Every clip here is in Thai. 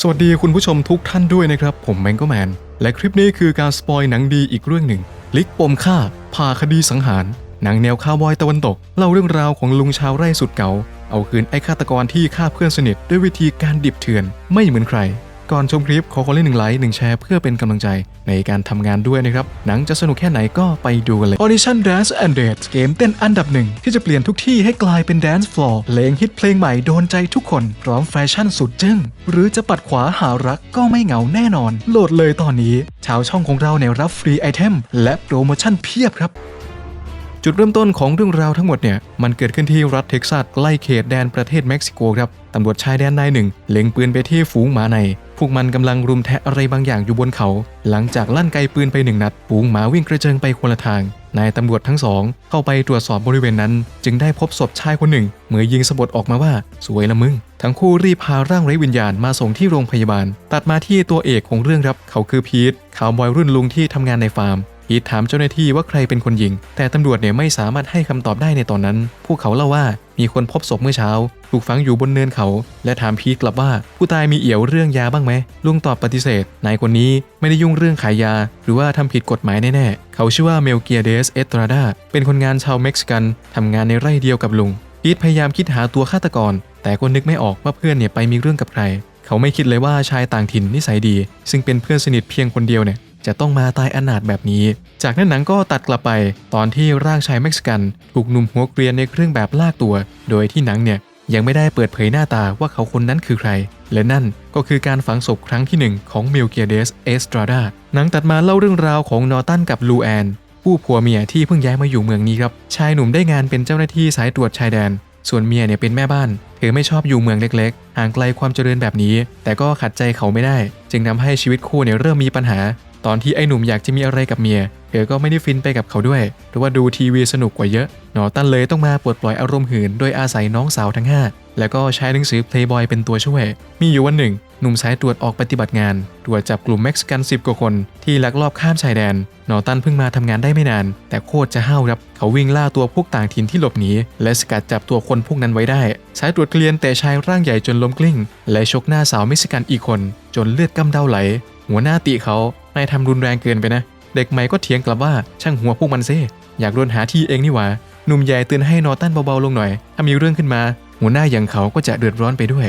สวัสดีคุณผู้ชมทุกท่านด้วยนะครับ ผมแมงก็แมน และคลิปนี้คือการสปอยหนังดีอีกเรื่องหนึ่ง ลิกปมฆ่าพาคดีสังหาร หนังแนวคาวบอยตะวันตก เล่าเรื่องราวของลุงชาวไร่สุดเก่า เอาคืนไอ้ฆาตกรที่ฆ่าเพื่อนสนิทด้วยวิธีการดิบเถื่อนไม่เหมือนใคร ก่อนชมคลิปขอคนละหนึ่งไลค์หนึ่งแชร์เพื่อเป็นกำลังใจในการทำงานด้วยนะครับ หนังจะสนุกแค่ไหนก็ไปดูกันเลย Audition Dance and Date เกมเต้นอันดับหนึ่งที่จะเปลี่ยนทุกที่ให้กลายเป็น Dance Floor เพลงฮิตเพลงใหม่โดนใจทุกคน พร้อมแฟชั่นสุดจึ้ง หรือจะปัดขวาหารักก็ไม่เหงาแน่นอน โหลดเลยตอนนี้ ชาวช่องของเราเนี่ยรับฟรีไอเทมและโปรโมชั่นเพียบครับจุดเริ่มต้นของเรื่องราวทั้งหมดเนี่ย มันเกิดขึ้นที่รัฐเท็กซัสใกล้เขตแดนประเทศเม็กซิโกครับ ตำรวจชายแดนนายหนึ่ง เล็งปืนไปที่ฝูงหมาใน พวกมันกำลังรุมแทะอะไรบางอย่างอยู่บนเขา หลังจากลั่นไกปืนไปหนึ่งนัดฝูงหมาวิ่งกระเจิงไปคนละทาง นายตำรวจทั้งสอง เข้าไปตรวจสอบบริเวณนั้น จึงได้พบศพชายคนหนึ่ง เมื่อยิงสะบดออกมาว่า สวยละมึง ทั้งคู่รีบพาร่างไร้วิญญาณมาส่งที่โรงพยาบาล ตัดมาที่ตัวเอกของเรื่องครับ เขาคือพีทข่าวบอยรุ่นลุงที่ทำงานในฟาร์มพีทถามเจ้าหน้าที่ว่าใครเป็นคนยิง แต่ตำรวจเนี่ยไม่สามารถให้คำตอบได้ในตอนนั้น พวกเขาเล่าว่า มีคนพบศพเมื่อเช้า ถูกฝังอยู่บนเนินเขา และถามพีทกลับว่าผู้ตายมีเอี่ยวเรื่องยาบ้างไหมลุงตอบปฏิเสธนายคนนี้ไม่ได้ยุ่งเรื่องขายยา หรือว่าทำผิดกฎหมายแน่ๆ เขาชื่อว่าเมลเกียเดสเอสตราดาเป็นคนงานชาวเม็กซิกันทำงานในไร่เดียวกับลุงพีทพยายามคิดหาตัวฆาตกร แต่ก็นึกไม่ออกว่าเพื่อนเนี่ยไปมีเรื่องกับใคร เขาไม่คิดเลยว่าชายต่างถิ่นนิสัยดี ซึ่งเป็นเพื่อนสนิทเพียงคนเดียวเนี่ย จะต้องมาตายอนาถแบบนี้ จากนั้นหนังก็ตัดกลับไป ตอนที่ร่างชายเม็กซิกัน ถูกหนุ่มหัวเกรียนในเครื่องแบบลากตัว โดยที่หนังเนี่ยยังไม่ได้เปิดเผยหน้าตาว่าเขาคนนั้นคือใคร และนั่นก็คือการฝังศพครั้งที่หนึ่งของมิลเกียเดสเอสตราดาหนังตัดมาเล่าเรื่องราวของนอตันกับลูแอนผู้ผัวเมียที่เพิ่งย้ายมาอยู่เมืองนี้ครับ ชายหนุ่มได้งานเป็นเจ้าหน้าที่สายตรวจชายแดน ส่วนเมียเนี่ยเป็นแม่บ้าน เธอไม่ชอบอยู่เมืองเล็กๆ ห่างไกลความเจริญแบบนี้ แต่ก็ขัดใจเขาไม่ได้ จึงทำให้ชีวิตคู่เนี่ยเริ่มมีปัญหา ตอนที่ไอ้หนุ่มอยากจะมีอะไรกับเมีย เธอก็ไม่ได้ฟินไปกับเขาด้วยเพราะว่าดูทีวีสนุกกว่าเยอะ นอตันเลยต้องมาปลดปล่อยอารมณ์หืน โดยอาศัยน้องสาวทั้ง 5 แล้วก็ใช้หนังสือ Playboy เป็นตัวช่วย มีอยู่วันหนึ่ง หนุ่มสายตรวจออกปฏิบัติงาน ตรวจจับกลุ่มเม็กซิกัน 10 กว่าคน ที่ลักลอบข้ามชายแดน นอตันเพิ่งมาทำงานได้ไม่นาน แต่โคตรจะห้าวครับ เขาวิ่งล่าตัวพวกต่างถิ่นที่หลบหนีและสกัดจับตัวคนพวกนั้นไว้ได้ สายตรวจเกลียนแต่ชายร่างใหญ่จนล้มกลิ้ง และชกหน้าสาวเม็กซิกันอีกคน จนเลือดกำเดาไหล หัวหน้าติเขานายทำรุนแรงเกินไปนะ เด็กใหม่ก็เถียงกลับว่าช่างหัวพวกมันเซ่อยากโดนหาที่เองนี่หว่าหนุ่มใหญ่เตือนให้นอตันเบาๆลงหน่อย ถ้ามีเรื่องขึ้นมา หัวหน้าอย่างเขาก็จะเดือดร้อนไปด้วย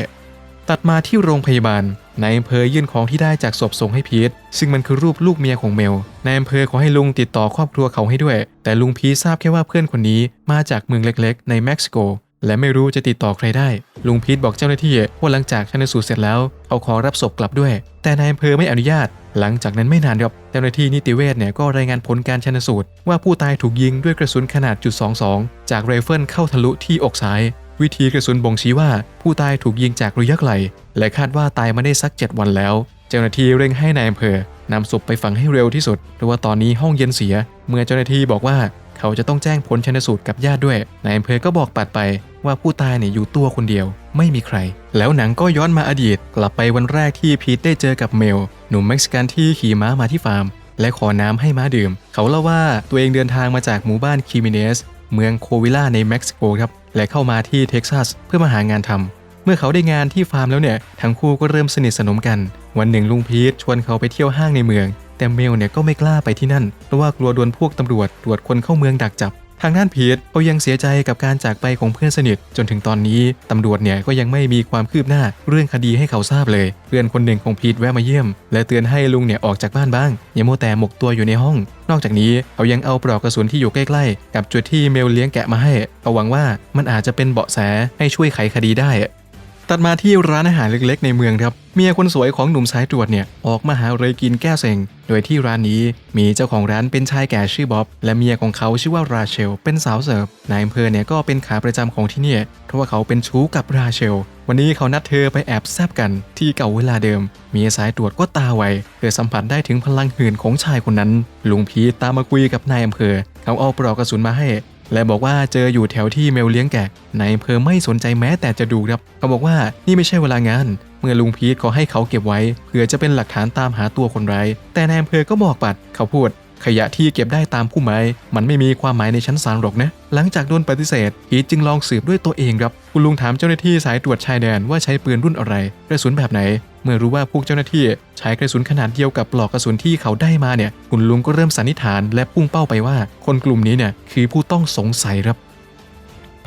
ตัดมาที่โรงพยาบาลนายอำเภอยื่นของที่ได้จากศพส่งให้พีทซึ่งมันคือรูปลูกเมียของเมลนายอำเภอขอให้ลุงติดต่อครอบครัวเขาให้ด้วย แต่ลุงพีททราบแค่ว่าเพื่อนคนนี้มาจากเมืองเล็กๆ ในเม็กซิโก และไม่รู้จะติดต่อใครได้ ลุงพีทบอกเจ้าหน้าที่ว่าหลังจากชันสูตรเสร็จแล้วเขาขอรับศพกลับด้วย แต่นายอำเภอไม่อนุญาต หลังจากนั้นไม่นานครับเจ้าหน้าที่นิติเวชเนี่ยก็รายงานผลการชันสูตร ว่าผู้ตายถูกยิงด้วยกระสุนขนาดจุด22จากไรเฟิลเข้าทะลุที่อกซ้าย วิธีกระสุนบ่งชี้ว่า ผู้ตายถูกยิงจากระยะไกลและคาดว่าตายมาได้สัก 7 วันแล้ว เจ้าหน้าที่เร่งให้นายอำเภอนำศพไปฝังให้เร็วที่สุดเพราะว่าตอนนี้ห้องเย็นเสีย เมื่อเจ้าหน้าที่บอกว่า เขาจะต้องแจ้งผลชันสูตรกับญาติด้วยนายอำเภอก็บอกปัดไป ว่าผู้ตายเนี่ยอยู่ตัวคนเดียว ไม่มีใคร แล้วหนังก็ย้อนมาอดีต กลับไปวันแรกที่พีทได้เจอกับเมล หนุ่มเม็กซิกันที่ขี่ม้ามาที่ฟาร์ม และขอน้ำให้ม้าดื่ม เขาเล่าว่าตัวเองเดินทางมาจากหมู่บ้านคิมิเนสเมืองโควิล่าในเม็กซิโกครับและเข้ามาที่เท็กซัสเพื่อมาหางานทำเมื่อเขาได้งานที่ฟาร์มแล้วเนี่ยทั้งคู่ก็เริ่มสนิทสนมกัน วันหนึ่งลุงพีทชวนเขาไปเที่ยวห้างในเมือง แต่เมลเนี่ยก็ไม่กล้าไปที่นั่นเพราะว่ากลัวโดนพวกตำรวจตรวจคนเข้าเมืองดักจับ ทางด้านพีทเขายังเสียใจกับการจากไปของเพื่อนสนิท จนถึงตอนนี้ตำรวจเนี่ยก็ยังไม่มีความคืบหน้าเรื่องคดีให้เขาทราบเลย เพื่อนคนหนึ่งของพีทแวะมาเยี่ยม และเตือนให้ลุงเนี่ยออกจากบ้านบ้าง อย่าโมแต่หมกตัวอยู่ในห้อง นอกจากนี้เขายังเอาปลอกกระสุนที่อยู่ใกล้ๆ กับจุดที่เมลเลี้ยงแกะมาให้เขาหวังว่ามันอาจจะเป็นเบาะแสให้ช่วยไขคดีได้ ตัดมาที่ร้านอาหารเล็กๆ ในเมืองครับ เมียคนสวยของหนุ่มสายตรวจเนี่ยออกมาหาอะไรกินแก้เซ็ง โดยที่ร้านนี้มีเจ้าของร้านเป็นชายแก่ชื่อบ๊อบ และเมียของเขาชื่อว่าราเชล เป็นสาวเสิร์ฟ นายอำเภอเนี่ยก็เป็นขาประจำของที่นี่ เพราะว่าเขาเป็นชู้กับราเชล วันนี้เขานัดเธอไปแอบแซบกันที่เก่าเวลาเดิม เมียสายตรวจก็ตาไว เธอสัมผัสได้ถึงพลังหื่นของชายคนนั้น ลุงพีตามมาคุยกับนายอำเภอ เขาเอาปลอกกระสุนมาให้ และบอกว่าเจออยู่แถวที่เมลเลี้ยงแกะนายอำเภอไม่สนใจแม้แต่จะดูครับ เขาบอกว่านี่ไม่ใช่เวลางาน เมื่อลุงพีทขอให้เขาเก็บไว้เพื่อจะเป็นหลักฐานตามหาตัวคนร้าย แต่นายอำเภอก็บอกปัด เขาพูด ขยะที่เก็บได้ตามผู้หมาย มันไม่มีความหมายในชั้นศาลหรอกนะ หลังจากโดนปฏิเสธ พีทจึงลองสืบด้วยตัวเองครับ คุณลุงถามเจ้าหน้าที่สายตรวจชายแดนว่าใช้ปืนรุ่นอะไรกระสุนแบบไหน เมื่อรู้ว่าพวกเจ้าหน้าที่ใช้กระสุนขนาดเดียวกับปลอกกระสุนที่เขาได้มาเนี่ยคุณลุงก็เริ่มสันนิษฐานและพุ่งเป้าไปว่า คนกลุ่มนี้เนี่ยคือผู้ต้องสงสัยครับ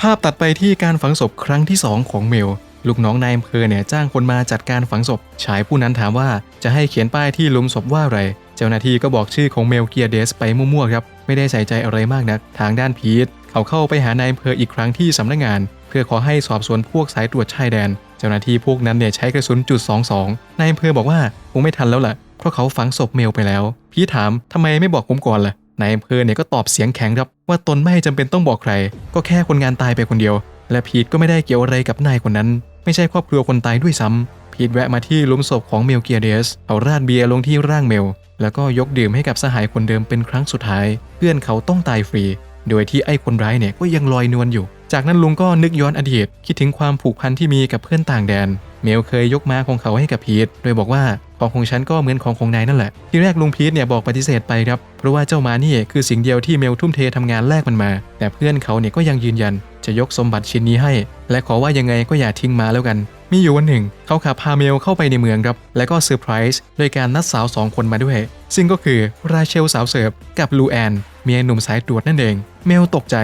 ภาพตัดไปที่การฝังศพครั้งที่ 2 ของเมลลูกน้องนายอำเภอเนี่ยจ้างคนมาจัดการฝังศพ ชายผู้นั้นถามว่าจะให้เขียนป้ายที่หลุมศพว่าอะไร เจ้าหน้าที่ก็บอกชื่อของเมลเกียเดสไปมั่วๆครับ ไม่ได้ใส่ใจอะไรมากนัก ทางด้านพีทเขาเข้าไปหานายอำเภออีกครั้งที่สำนักงาน เพื่อขอให้สอบสวนพวกสายตรวจชายแดน เจ้าหน้าที่พวกนั้นเนี่ยใช้กระสุนจุด 22นายอำเภอบอกว่าคงไม่ทันแล้วล่ะ เพราะเขาฝังศพเมลไปแล้ว พีทถามทำไมไม่บอกผมก่อนล่ะนายอำเภอเนี่ยก็ตอบเสียงแข็งครับว่าตนไม่จำเป็นต้องบอกใคร ก็แค่คนงานตายไปคนเดียว และพีทก็ไม่ได้เกี่ยวอะไรกับนายคนนั้น ไม่ใช่ครอบครัวคนตายด้วยซ้ำพีทแวะมาที่หลุมศพของเมลเกียเดสเอาราดเบียร์ลงที่ร่างเมล แล้วก็ยกดื่มให้กับสหายคนเดิมเป็นครั้งสุดท้าย เพื่อนเขาต้องตายฟรี โดยที่ไอ้คนร้ายเนี่ยก็ยังลอยนวลอยู่ จากนั้นลุงก็นึกย้อนอดีต คิดถึงความผูกพันที่มีกับเพื่อนต่างแดน เมลเคยยกม้าของเขาให้กับพีทโดยบอกว่าของของฉันก็เหมือนของของนายนั่นแหละ ทีแรกลุงพีทเนี่ยบอกปฏิเสธไปครับ เพราะว่าเจ้าม้านี่คือสิ่งเดียวที่เมลทุ่มเททำงานแลกมันมา แต่เพื่อนเขาเนี่ยก็ยังยืนยัน จะยกสมบัติชิ้นนี้ให้ และขอว่ายังไงก็อย่าทิ้งมาแล้วกัน มีอยู่วันหนึ่ง เขาขับพาเมลเข้าไปในเมืองครับ แล้วก็เซอร์ไพรส์โดยการนัดสาวสองคนมาด้วย ซึ่งก็คือราเชลสาวเสิร์ฟกับลูแอนเมียหนุ่มสายตรวจนั่นเอง เมลตกใจ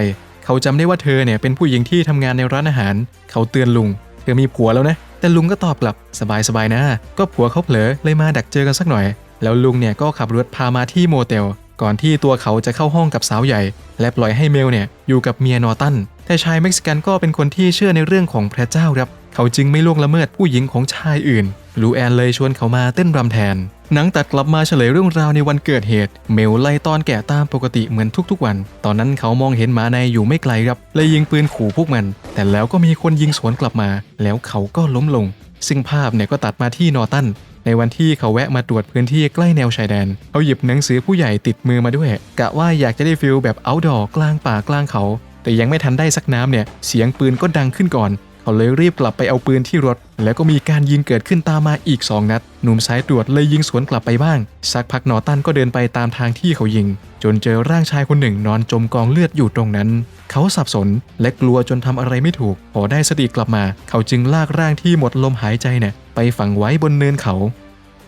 เขาจำได้ว่าเธอเนี่ยเป็นผู้หญิงที่ทำงานในร้านอาหาร เขาเตือนลุง เธอมีผัวแล้วนะ แต่ลุงก็ตอบกลับสบายๆนะ ก็ผัวเขาเผลอเลยมาดักเจอกันสักหน่อย แล้วลุงเนี่ยก็ขับรถพามาที่โมเตล ก่อนที่ตัวเขาจะเข้าห้องกับสาวใหญ่ และปล่อยให้เมลเนี่ยอยู่กับเมียนอตัน แต่ชายเม็กซิกันก็เป็นคนที่เชื่อในเรื่องของพระเจ้าครับ เขาจึงไม่ล่วงละเมิดผู้หญิงของชายอื่น ลูแอนเลยชวนเขามาเต้นรำแทน หนังตัดกลับมาเฉลยเรื่องราวในวันเกิดเหตุ เมลไล่ตอนแก่ตามปกติเหมือนทุกๆวัน ตอนนั้นเขามองเห็นหมาในอยู่ไม่ไกลครับเลยยิงปืนขู่พวกมัน แต่แล้วก็มีคนยิงสวนกลับมา แล้วเขาก็ล้มลง ซึ่งภาพเนี่ยก็ตัดมาที่นอตันในวันที่เขาแวะมาตรวจพื้นที่ใกล้แนวชายแดน เขาหยิบหนังสือผู้ใหญ่ติดมือมาด้วย กะว่าอยากจะได้ฟิลแบบเอาดอกลางป่ากลางเขา แต่ยังไม่ทันได้สักน้ำเนี่ย เสียงปืนก็ดังขึ้นก่อน เขาเลยรีบกลับไปเอาปืนที่รถ แล้วก็มีการยิงเกิดขึ้นตามมาอีก 2 นัด หนุ่มสายตรวจเลยยิงสวนกลับไปบ้าง สักพักนอตันก็เดินไปตามทางที่เขายิง จนเจอร่างชายคนหนึ่งนอนจมกองเลือดอยู่ตรงนั้น เขาสับสนและกลัวจนทำอะไรไม่ถูก พอได้สติกลับมา เขาจึงลากร่างที่หมดลมหายใจเนี่ยไปฝังไว้บนเนินเขา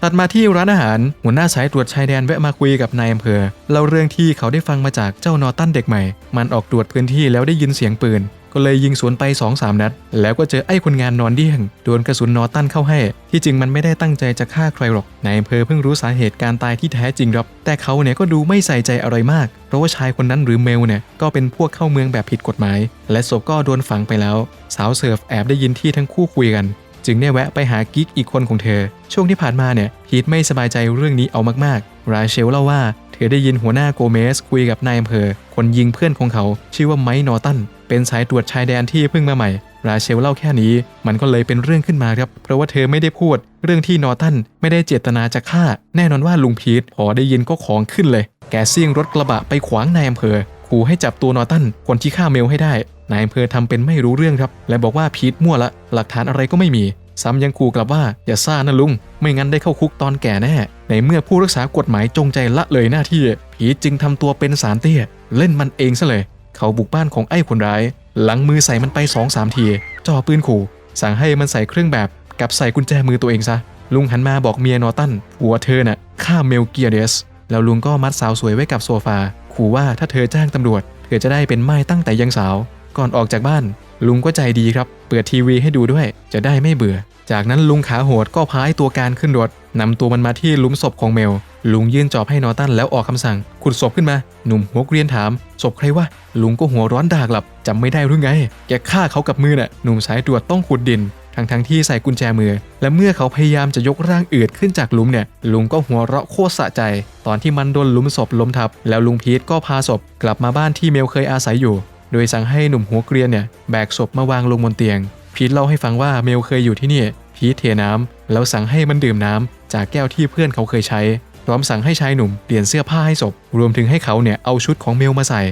ตัดมาที่ร้านอาหาร หัวหน้าสายตรวจชายแดนแวะมาคุยกับนายอำเภอเล่าเรื่องที่เขาได้ฟังมาจากเจ้านอตันเด็กใหม่ มันออกตรวจพื้นที่แล้วได้ยินเสียงปืน ก็เลยยิงสวนไป2อสามนัด แล้วก็เจอไอ้คนงานนอนเดี้ยงโดนกระสุนนอตันเข้าให้ ที่จริงมันไม่ได้ตั้งใจจะฆ่าใครหรอกนายอำเภอเพิ่งรู้สาเหตุการตายที่แท้จริงครับแต่เขาเนี่ยก็ดูไม่ใส่ใจอะไรมาก เพราะว่าชายคนนั้นหรือเมลเนี่ยก็เป็นพวกเข้าเมืองแบบผิดกฎหมาย และศพก็โดนฝังไปแล้ว สาวเสิร์ฟแอบได้ยินที่ทั้งคู่คุยกัน จึงได้แวะไปหากิ๊กอีกคนของเธอ ช่วงที่ผ่านมาเนี่ยพีทไม่สบายใจเรื่องนี้เอามากๆ ราเชลเล่าว่า เธอได้ยินหัวหน้าโกเมสคุยกับนายอำเภอ คนยิงเพื่อนของเขา ชื่อว่าไมค์นอตัน เป็นสายตรวจชายแดนที่เพิ่งมาใหม่ราเชลเล่าแค่นี้ มันก็เลยเป็นเรื่องขึ้นมาครับ เพราะว่าเธอไม่ได้พูด เรื่องที่นอตันไม่ได้เจตนาจะฆ่า แน่นอนว่าลุงพีทพอได้ยินก็ของขึ้นเลย แกซิ่งรถกระบะไปขวางนายอำเภอขู่ให้จับตัวนอตันคนที่ฆ่าเมลให้ได้นายอำเภอทำเป็นไม่รู้เรื่องครับ และบอกว่าพีทมั่วละ หลักฐานอะไรก็ไม่มี ซ้ำยังขู่กลับว่าอย่าซ่านะลุง ไม่งั้นได้เข้าคุกตอนแก่แน่ ในเมื่อผู้รักษากฎหมายจงใจละเลยหน้าที่ ผีจึงทำตัวเป็นสารเตี้ย เล่นมันเองซะเลย เขาบุกบ้านของไอ้คนร้าย หลังมือใส่มันไป2อสามที จ่อปืนขู่ สั่งให้มันใส่เครื่องแบบ กับใส่กุญแจมือตัวเองซะ ลุงหันมาบอกเมียนอตันผัวเธอน่ะฆ่าเมลเกียเดส แล้วลุงก็มัดสาวสวยไว้กับโซฟา ขู่ว่าถ้าเธอจ้างตำรวจ เธอจะได้เป็นไม้ตั้งแต่ยังสาว ก่อนออกจากบ้าน ลุงก็ใจดีครับ เปิดทีวีให้ดูด้วย จะได้ไม่เบื่อ จากนั้นลุงขาโหดก็พาไอ้ตัวการขึ้นรถนำตัวมันมาที่หลุมศพของเมล ลุงยื่นจอบให้นอตันแล้วออกคำสั่ง ขุดศพขึ้นมา หนุ่มหัวเกรียนถาม ศพใครวะ ลุงก็หัวร้อนด่ากลับจำไม่ได้หรือไง แกฆ่าเขากับมือน่ะ หนุ่มสายตรวจต้องขุดดิน ทั้งทั้งๆที่ใส่กุญแจมือ และเมื่อเขาพยายามจะยกร่างอืดขึ้นจากหลุมเนี่ย ลุงก็หัวเราะโคตรสะใจ ตอนที่มันโดนหลุมศพล้มทับ แล้วลุงพีทก็พาศพ กลับมาบ้านที่เมลเคยอาศัยอยู่ ดยสั่งให้หนุ่มหัวเกรียนเนี่ยแบกศพมาวางลงบนเตียง พีทเล่าให้ฟังว่าเมลเคยอยู่ที่นี่ พีทเทน้ำแล้วสั่งให้มันดื่มน้ำจากแก้วที่เพื่อนเขาเคยใช้ พร้อมสั่งให้ชายหนุ่มเปลี่ยนเสื้อผ้าให้ศพ รวมถึงให้เขาเนี่ยเอาชุดของเมลมาใส่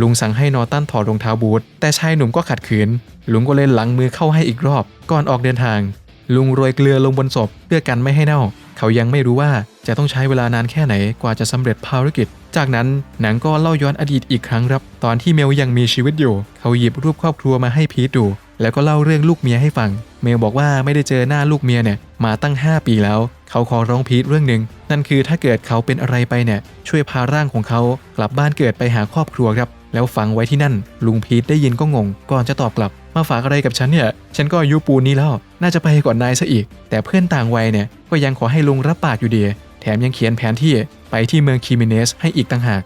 ลุงสั่งให้นอตันถอดรองเท้าบูท แต่ชายหนุ่มก็ขัดขืน ลุงก็เล่นหลังมือเข้าให้อีกรอบ ก่อนออกเดินทาง ลุงโรยเกลือลงบนศพเพื่อกันไม่ให้เน่า เขายังไม่รู้ว่าจะต้องใช้เวลานานแค่ไหนกว่าจะสำเร็จภารกิจ จากนั้นหนังก็เล่าย้อนอดีตอีกครั้งครับ ตอนที่เมลยังมีชีวิตอยู่ เขาหยิบรูปครอบครัวมาให้พีทดู แล้วก็เล่าเรื่องลูกเมียให้ฟัง เมลบอกว่าไม่ได้เจอหน้าลูกเมียเนี่ยมาตั้ง 5 ปีแล้ว เขาขอร้องพีทเรื่องหนึ่งนั่นคือถ้าเกิดเขาเป็นอะไรไปเนี่ยช่วยพาร่างของเขากลับบ้านเกิดไปหาครอบครัวครับ แล้วฝังไว้ที่นั่น ลุงพีทได้ยินก็งง ก่อนจะตอบกลับมาฝากอะไรกับฉันเนี่ยฉันก็อายุปูนนี้แล้ว น่าจะไปก่อนนายซะอีก แต่เพื่อนต่างวัยเนี่ยก็ยังขอให้ลุงรับปากอยู่ดี แถมยังเขียนแผนที่ไปที่เมืองคิมิเนสให้อีกต่างหาก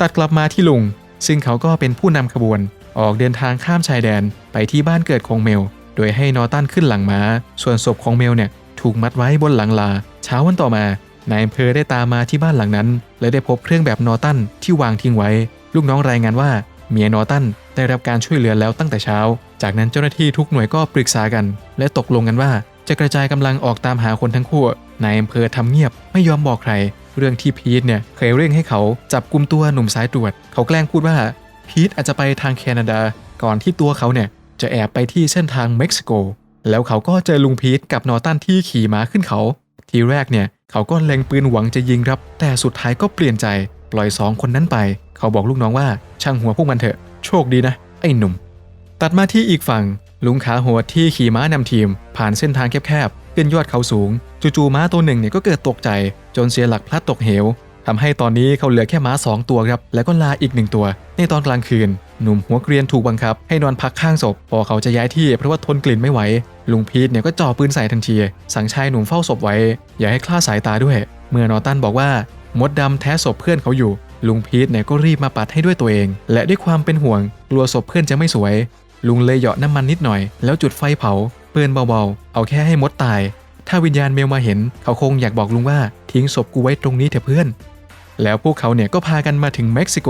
ตัดกลับมาที่ลุง ซึ่งเขาก็เป็นผู้นำขบวนออกเดินทางข้ามชายแดนไปที่บ้านเกิดของเมล โดยให้นอตันขึ้นหลังม้า ส่วนศพของเมลเนี่ยถูกมัดไว้บนหลังลา เช้าวันต่อมานายอำเภอได้ตามมาที่บ้านหลังนั้น และได้พบเครื่องแบบนอตันที่วางทิ้งไว้ ลูกน้องรายงานว่าเมียนอตันได้รับการช่วยเหลือแล้วตั้งแต่เช้า จากนั้นเจ้าหน้าที่ทุกหน่วยก็ปรึกษากัน และตกลงกันว่าจะกระจายกำลังออกตามหาคนทั้งคู่ นายอำเภอทำเงียบไม่ยอมบอกใคร เรื่องที่พีทเนี่ยเคยเร่งให้เขาจับกลุ่มตัวหนุ่มสายตรวจ เขาแกล้งพูดว่าพีทอาจจะไปทางแคนาดา ก่อนที่ตัวเขาเนี่ยจะแอบไปที่เส้นทางเม็กซิโก แล้วเขาก็เจอลุงพีทกับนอตันที่ขี่ม้าขึ้นเขา ทีแรกเนี่ยเขาก็เล็งปืนหวังจะยิงครับ แต่สุดท้ายก็เปลี่ยนใจ ปล่อยสองคนนั้นไป เขาบอกลูกน้องว่าช่างหัวพวกมันเถอะ โชคดีนะ ไอ้หนุ่ม ตัดมาที่อีกฝั่ง ลุงขาโหดที่ขี่ม้านำทีม ผ่านเส้นทางแคบ ขึ้นยอดเขาสูง จู่ๆม้าตัวหนึ่งเนี่ยก็เกิดตกใจ จนเสียหลักพลัดตกเหวทำให้ตอนนี้เขาเหลือแค่ม้าสองตัวครับ แล้วก็ลาอีกหนึ่งตัว ในตอนกลางคืน หนุ่มหัวเกรียนถูกบังคับ ให้นอนพักข้างศพ พอเขาจะย้ายที่เพราะว่าทนกลิ่นไม่ไหว ลุงพีทเนี่ยก็จ่อปืนใส่ทันที สั่งชายหนุ่มเฝ้าศพไว้ อย่าให้คลาดสายตาด้วย เมื่อนอตันบอกว่ามดดำแท้ศพเพื่อนเขาอยู่ ลุงพีทเนี่ยก็รีบมาปัดให้ด้วยตัวเอง และด้วยความเป็นห่วง กลัวศพเพื่อนจะไม่สวย ลุงเลยเหยาะน้ำมันนิดหน่อย แล้วจุดไฟเผา ปืนเบาๆ เอาแค่ให้มดตาย ถ้าวิญญาณเมลมาเห็น เขาคงอยากบอกลุงว่าทิ้งศพกูไว้ตรงนี้เถอะเพื่อน แล้วพวกเขาเนี่ยก็พากันมาถึงเม็กซิโก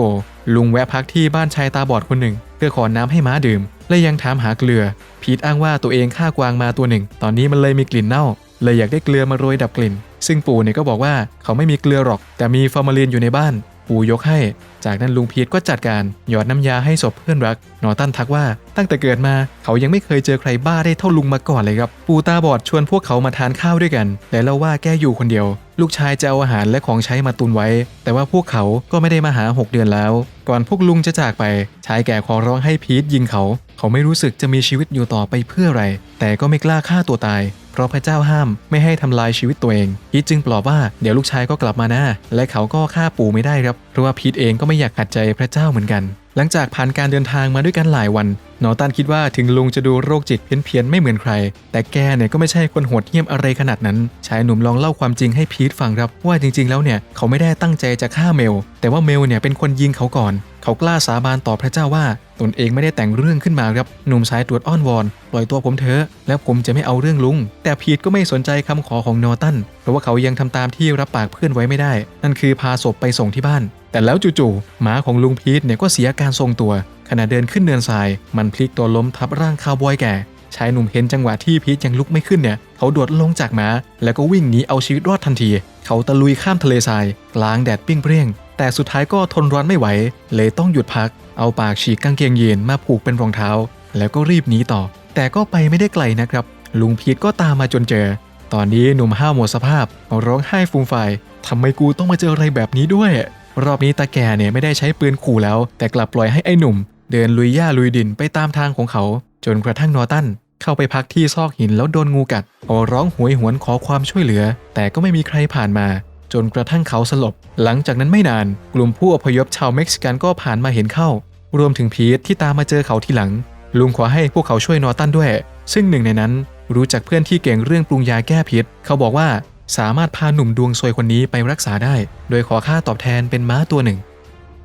ลุงแวะพักที่บ้านชายตาบอดคนหนึ่ง เพื่อขอน้ำให้ม้าดื่ม และยังถามหาเกลือ พีทอ้างว่าตัวเองฆ่ากวางมาตัวหนึ่ง ตอนนี้มันเลยมีกลิ่นเน่า เลยอยากได้เกลือมาโรยดับกลิ่น ซึ่งปู่เนี่ยก็บอกว่าเขาไม่มีเกลือหรอก แต่มีฟอร์มาลีนอยู่ในบ้าน ปู่ยกให้ จากนั้นลุงพีทก็จัดการหยอดน้ำยาให้ศพเพื่อนรัก นอตันทักว่าตั้งแต่เกิดมาเขายังไม่เคยเจอใครบ้าได้เท่าลุงมาก่อนเลยครับ ปู่ตาบอดชวนพวกเขามาทานข้าวด้วยกัน และเล่าว่าแกอยู่คนเดียว ลูกชายจะเอาอาหารและของใช้มาตุนไว้ แต่ว่าพวกเขาก็ไม่ได้มาหา 6 เดือนแล้ว ก่อนพวกลุงจะจากไป ชายแก่ขอร้องให้พีทยิงเขา เขาไม่รู้สึกจะมีชีวิตอยู่ต่อไปเพื่ออะไร แต่ก็ไม่กล้าฆ่าตัวตาย เพราะพระเจ้าห้ามไม่ให้ทำลายชีวิตตัวเองพีทจึงปลอบว่าเดี๋ยวลูกชายก็กลับมานะและเขาก็ฆ่าปู่ไม่ได้ครับเพราะว่าพีทเองก็ไม่อยากขัดใจพระเจ้าเหมือนกัน หลังจากผ่านการเดินทางมาด้วยกันหลายวันนอตันคิดว่าถึงลุงจะดูโรคจิตเพี้ยนๆไม่เหมือนใคร แต่แกเนี่ยก็ไม่ใช่คนโหดเหี้ยมอะไรขนาดนั้น ชายหนุ่มลองเล่าความจริงให้พีทฟังครับ ว่าจริงๆแล้วเนี่ยเขาไม่ได้ตั้งใจจะฆ่าเมล แต่ว่าเมลเนี่ยเป็นคนยิงเขาก่อน เขากล้าสาบานต่อพระเจ้าว่า ตนเองไม่ได้แต่งเรื่องขึ้นมาครับหนุ่มสายตรวจอ้อนวอนปล่อยตัวผมเถอะแล้วผมจะไม่เอาเรื่องลุง แต่พีทก็ไม่สนใจคำขอของนอตันเพราะว่าเขายังทำตามที่รับปากเพื่อนไว้ไม่ได้ นั่นคือพาศพไปส่งที่บ้าน แต่แล้วจู่ๆหมาของลุงพีทเนี่ยก็เสียการทรงตัว ขณะเดินขึ้นเนินทราย มันพลิกตัวล้มทับร่างคาวบอยแก่ชายหนุ่มเห็นจังหวะที่พีทยังลุกไม่ขึ้นเนี่ย เขาโดดลงจากม้าแล้วก็วิ่งหนีเอาชีวิตรอดทันที เขาตะลุยข้ามทะเลทราย กลางแดดปิ้งเปรี้ยงแต่สุดท้ายก็ทนร้อนไม่ไหว เลยต้องหยุดพัก เอาปากฉีกกางเกงยีนมาผูกเป็นรองเท้า แล้วก็รีบหนีต่อ แต่ก็ไปไม่ได้ไกลนะครับ ลุงพีทก็ตามมาจนเจอ ตอนนี้หนุ่มห้าวหมดสภาพร้องไห้ฟูมฟายทำไมกูต้องมาเจออะไรแบบนี้ด้วย รอบนี้ตาแก่เนี่ยไม่ได้ใช้ปืนขู่แล้ว แต่กลับปล่อยให้ไอ้หนุ่ม เดินลุยหญ้าลุยดินไปตามทางของเขา จนกระทั่งนอตันเข้าไปพักที่ซอกหินแล้วโดนงูกัดโอร้องหวยหวนขอความช่วยเหลือ แต่ก็ไม่มีใครผ่านมา จนกระทั่งเขาสลบ หลังจากนั้นไม่นาน กลุ่มผู้อพยพชาวเม็กซิกันก็ผ่านมาเห็นเข้า รวมถึงพีทที่ตามมาเจอเขาทีหลัง ลุงขอให้พวกเขาช่วยนอตันด้วย ซึ่งหนึ่งในนั้นรู้จักเพื่อนที่เก่งเรื่องปรุงยาแก้พิษ เขาบอกว่าสามารถพาหนุ่มดวงซวยคนนี้ไปรักษาได้ โดยขอค่าตอบแทนเป็นม้าตัวหนึ่ง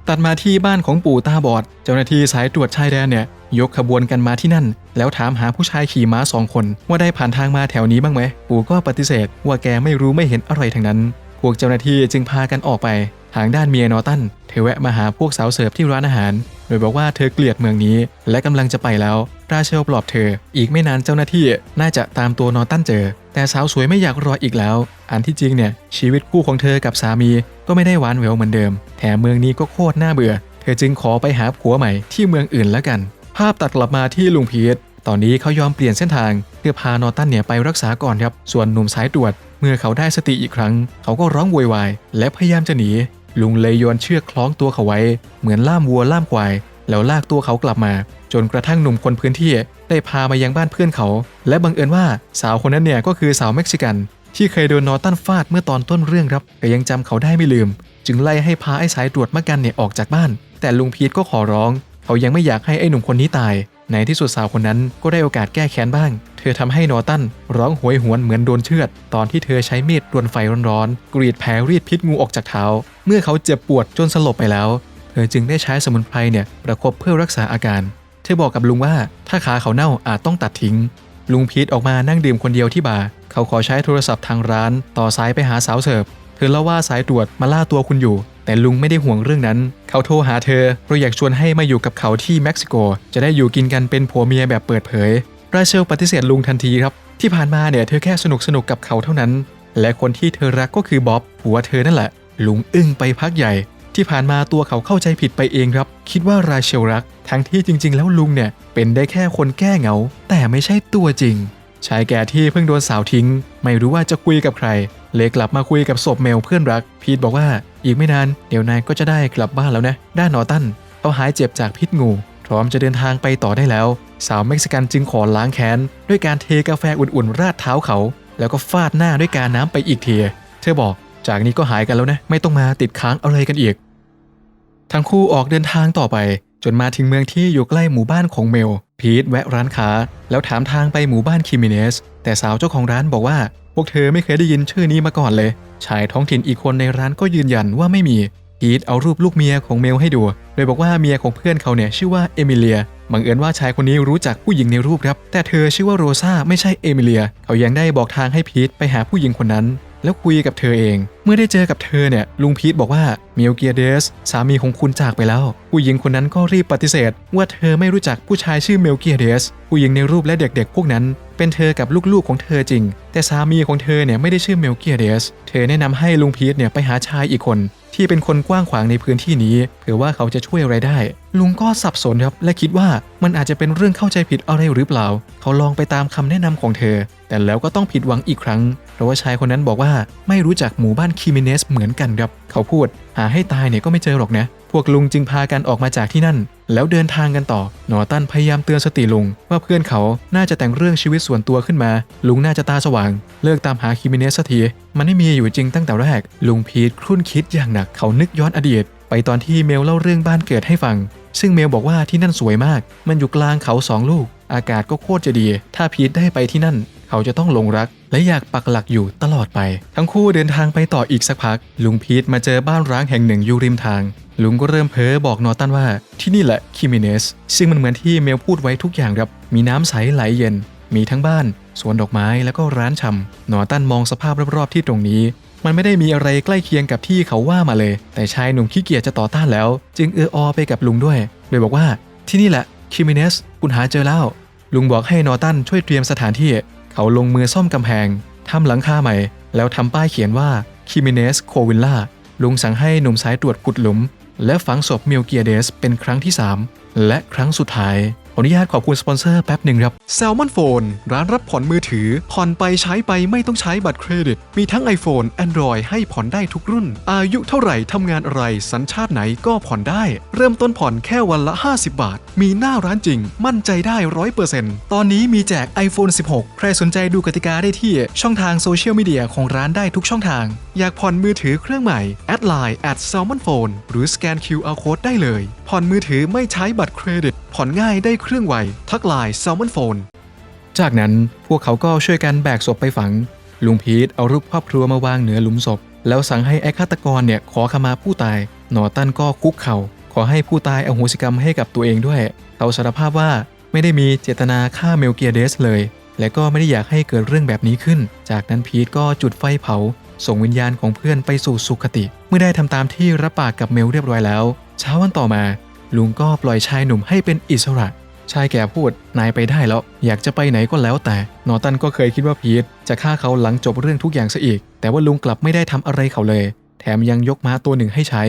ตัดมาที่บ้านของปู่ตาบอด เจ้าหน้าที่สายตรวจชายแดนเนี่ย ยกขบวนกันมาที่นั่น แล้วถามหาผู้ชายขี่ม้าสองคน ว่าได้ผ่านทางมาแถวนี้บ้างไหม ปู่ก็ปฏิเสธ ว่าแกไม่รู้ไม่เห็นอะไรทั้งนั้น พวกเจ้าหน้าที่จึงพากันออกไป ทางด้านเมียนอตันเธอแวะมาหาพวกสาวเสิร์ฟที่ร้านอาหาร โดยบอกว่าเธอเกลียดเมืองนี้ และกำลังจะไปแล้ว ราเชลปลอบเธอ อีกไม่นานเจ้าหน้าที่น่าจะตามตัวนอตันเจอ แต่สาวสวยไม่อยากรออีกแล้ว อันที่จริงเนี่ยชีวิตคู่ของเธอกับสามีก็ไม่ได้หวานแหววเหมือนเดิม แถมเมืองนี้ก็โคตรน่าเบื่อ เธอจึงขอไปหาผัวใหม่ที่เมืองอื่นแล้วกัน ภาพตัดกลับมาที่ลุงพีทตอนนี้เขายอมเปลี่ยนเส้นทางเพื่อพานอตันเนี่ยไปรักษาก่อนครับ ส่วนหนุ่มสายตรวจ เมื่อเขาได้สติอีกครั้ง เขาก็ร้องโวยวาย และพยายามจะหนี ลุงเลยโยนเชือกคล้องตัวเขาไว้ เหมือนล่ามวัวล่ามควาย แล้วลากตัวเขากลับมา จนกระทั่งหนุ่มคนพื้นที่ได้พามายังบ้านเพื่อนเขา และบังเอิญว่าสาวคนนั้นเนี่ยก็คือสาวเม็กซิกัน ที่เคยโดนนอตันฟาดเมื่อตอนต้นเรื่องครับก็ยังจำเขาได้ไม่ลืม จึงไล่ให้พาไอ้สายตรวจมากันเนี่ยออกจากบ้าน แต่ลุงพีทก็ขอร้อง เขายังไม่อยากให้ไอ้หนุ่มคนนี้ตาย ในที่สุดสาวคนนั้นก็ได้โอกาสแก้แค้นบ้าง เธอทำให้นอตันร้องโหยหวนเหมือนโดนเชือด ตอนที่เธอใช้มีดรวนไฟร้อนๆ กรีดแผลรีดพิษงูออกจากเท้า เมื่อเขาเจ็บปวดจนสลบไปแล้ว เธอจึงได้ใช้สมุนไพรเนี่ยประคบเพื่อรักษาอาการ เธอบอกกับลุงว่าถ้าขาเขาเน่าอาจต้องตัดทิ้ง ลุงพีทออกมานั่งดื่มคนเดียวที่บาร์เขาขอใช้โทรศัพท์ทางร้าน ต่อสายไปหาสาวเสิร์ฟ เธอเล่าว่าสายตรวจมาล่าตัวคุณอยู่ แต่ลุงไม่ได้ห่วงเรื่องนั้น เขาโทรหาเธอเพราะอยากชวนให้มาอยู่กับเขาที่เม็กซิโก จะได้อยู่กินกันเป็นผัวเมียแบบเปิดเผย ราเชลปฏิเสธลุงทันทีครับ ที่ผ่านมาเนี่ยเธอแค่สนุกสนุกกับเขาเท่านั้น และคนที่เธอรักก็คือบ๊อบผัวเธอนั่นแหละ ลุงอึ้งไปพักใหญ่ ที่ผ่านมาตัวเขาเข้าใจผิดไปเองครับ คิดว่าราเชลรัก ทั้งที่จริง ๆ แล้วลุงเนี่ยเป็นได้แค่คนแก้เหงา แต่ไม่ใช่ตัวจริงชายแก่ที่เพิ่งโดนสาวทิ้ง ไม่รู้ว่าจะคุยกับใคร เลยกลับมาคุยกับศพเมลเพื่อนรัก พีทบอกว่า อีกไม่นานเดี๋ยวนายก็จะได้กลับบ้านแล้วนะ ด้านนอตันเขาหายเจ็บจากพิษงู พร้อมจะเดินทางไปต่อได้แล้ว สาวเม็กซิกันจึงขอล้างแค้น ด้วยการเทกาแฟอุ่นๆ ราดเท้าเขา แล้วก็ฟาดหน้าด้วยการน้ำไปอีกทีเธอบอกจากนี้ก็หายกันแล้วนะ ไม่ต้องมาติดค้างอะไรกันอีก ทั้งคู่ออกเดินทางต่อไป จนมาถึงเมืองที่อยู่ใกล้หมู่บ้านของเมล พีทแวะร้านค้า แล้วถามทางไปหมู่บ้านคิมิเนส แต่สาวเจ้าของร้านบอกว่า พวกเธอไม่เคยได้ยินชื่อนี้มาก่อนเลย ชายท้องถิ่นอีกคนในร้านก็ยืนยันว่าไม่มีพีทเอารูปลูกเมียของเมลให้ดู โดยบอกว่าเมียของเพื่อนเขาเนี่ยชื่อว่าเอมิเลียบังเอิญว่าชายคนนี้รู้จักผู้หญิงในรูปครับ แต่เธอชื่อว่าโรซาไม่ใช่เอมิเลีย เขายังได้บอกทางให้พีทไปหาผู้หญิงคนนั้น แล้วคุยกับเธอเอง เมื่อได้เจอกับเธอเนี่ยลุงพีทบอกว่าเมลเกียเดสสามีของคุณจากไปแล้ว ผู้หญิงคนนั้นก็รีบปฏิเสธ ว่าเธอไม่รู้จักผู้ชายชื่อเมลเกียเดสผู้หญิงในรูปและเด็กๆ พวกนั้น เป็นเธอกับลูกๆของเธอจริง แต่สามีของเธอเนี่ยไม่ได้ชื่อเมลเกียเดสเธอแนะนำให้ลุงพีทเนี่ยไปหาชายอีกคน ที่เป็นคนกว้างขวางในพื้นที่นี้เผื่อว่าเขาจะช่วยอะไรได้ ลุงก็สับสนครับและคิดว่ามันอาจจะเป็นเรื่องเข้าใจผิดอะไรหรือเปล่า เขาลองไปตามคำแนะนำของเธอ แต่แล้วก็ต้องผิดหวังอีกครั้ง เพราะว่าชายคนนั้นบอกว่าไม่รู้จักหมู่บ้านคิมิเนสเหมือนกันครับ เขาพูด หาให้ตายเนี่ยก็ไม่เจอหรอกนะ พวกลุงจึงพากันออกมาจากที่นั่น แล้วเดินทางกันต่อ นอตันพยายามเตือนสติลุง ว่าเพื่อนเขาน่าจะแต่งเรื่องชีวิตส่วนตัวขึ้นมา ลุงน่าจะตาสว่าง เลิกตามหาคิมิเนสสักทีมันไม่มีอยู่จริงตั้งแต่แรก ลุงพีทครุ่นคิดอย่างหนักเขานึกย้อนอดีต ไปตอนที่เมลเล่าเรื่องบ้านเกิดให้ฟัง ซึ่งเมลบอกว่าที่นั่นสวยมาก มันอยู่กลางเขาสองลูก อากาศก็โคตรจะดี ถ้าพีทได้ไปที่นั่น เขาจะต้องหลงรัก และอยากปักหลักอยู่ตลอดไป ทั้งคู่เดินทางไปต่ออีกสักพัก ลุงพีทมาเจอบ้านร้างแห่งหนึ่งอยู่ริมทาง ลุงก็เริ่มเพ้อบอกนอตันว่าที่นี่แหละคิมิเนส ซึ่งมันเหมือนที่เมลพูดไว้ทุกอย่างครับ มีน้ำใสไหลเย็น มีทั้งบ้าน สวนดอกไม้แล้วก็ร้านชำนอตันมองสภาพรอบๆที่ตรงนี้มันไม่ได้มีอะไรใกล้เคียงกับที่เขาว่ามาเลย แต่ชายหนุ่มขี้เกียจจะต่อต้านแล้ว จึงเอออไปกับลุงด้วย โดยบอกว่าที่นี่แหละคิมิเนส คุณหาเจอแล้ว ลุงบอกให้นอตันช่วยเตรียมสถานที่ เขาลงมือซ่อมกำแพงทำหลังคาใหม่ แล้วทำป้ายเขียนว่าคิมิเนสโควิลล่าลุงสั่งให้หนุ่มสายตรวจขุดหลุม และฝังศพมิลเกียเดสเป็นครั้งที่ 3 และครั้งสุดท้าย ขออนุญาตขอบคุณสปอนเซอร์แป๊บหนึ่งครับ Salmon Phone ร้านรับผ่อนมือถือ ผ่อนไปใช้ไปไม่ต้องใช้บัตรเครดิต มีทั้ง iPhone Android ให้ผ่อนได้ทุกรุ่น อายุเท่าไหร่ทำงานอะไรสัญชาติไหนก็ผ่อนได้ เริ่มต้นผ่อนแค่วันละ 50 บาท มีหน้าร้านจริง มั่นใจได้100%ตอนนี้มีแจก iPhone 16 ใครสนใจดูกติกาได้ที่ช่องทางโซเชียลมีเดียของร้านได้ทุกช่องทาง อยากผ่อนมือถือเครื่องใหม่แอดไลน์ at salmon phone หรือสแกน QR code ได้เลย ผ่อนมือถือไม่ใช้บัตรเครดิต ผ่อนง่ายได้เครื่องไว ทักไลน์ salmon phone จากนั้นพวกเขาก็ช่วยกันแบกศพไปฝัง ลุงพีทเอารูปครอบครัวมาวางเหนือหลุมศพ แล้วสั่งให้ไอ้ฆาตกรเนี่ยขอขมาผู้ตายนอตันก็คุกเข่าขอให้ผู้ตายอโหสิกรรมให้กับตัวเองด้วยเขาสารภาพว่าไม่ได้มีเจตนาฆ่าเมลเกียเดสเลย และก็ไม่ได้อยากให้เกิดเรื่องแบบนี้ขึ้น จากนั้นพีทก็จุดไฟเผา ส่งวิญญาณของเพื่อนไปสู่สุคติ เมื่อได้ทำตามที่รับปากกับเมลเรียบร้อยแล้ว เช้าวันต่อมา ลุงก็ปล่อยชายหนุ่มให้เป็นอิสระ ชายแก่พูดนายไปได้แล้ว อยากจะไปไหนก็แล้วแต่ นอตันก็เคยคิดว่าพีทจะฆ่าเขาหลังจบเรื่องทุกอย่างซะอีก แต่ว่าลุงกลับไม่ได้ทำอะไรเขาเลย แถมยังยกม้าตัวหนึ่งให้ใช้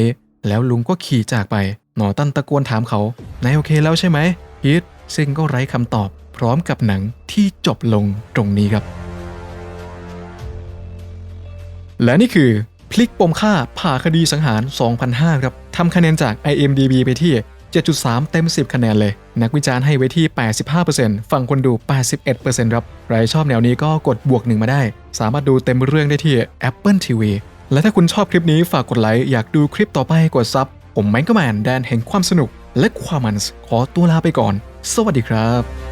แล้วลุงก็ขี่จากไป นอตันตะโกนถามเขานายโอเคแล้วใช่ไหมพีทซึ่งก็ไร้คำตอบพร้อมกับหนังที่จบลงตรงนี้ครับ และนี่คือพลิกปมฆ่าผ่าคดีสังหาร 2005 ครับทำคะแนนจาก IMDB ไปที่ 7.3 เต็ม 10 คะแนนเลย นักวิจารณ์ให้ไว้ที่ 85%ฝั่งคนดู 81%ครับใครชอบแนวนี้ก็กดบวกหนึ่งมาได้ สามารถดูเต็มเรื่องได้ที่ Apple TV และถ้าคุณชอบคลิปนี้ฝากกดไลค์อยากดูคลิปต่อไปกดซับผมแมงก็แมนแดนแห่งความสนุกและความมันขอตัวลาไปก่อน สวัสดีครับ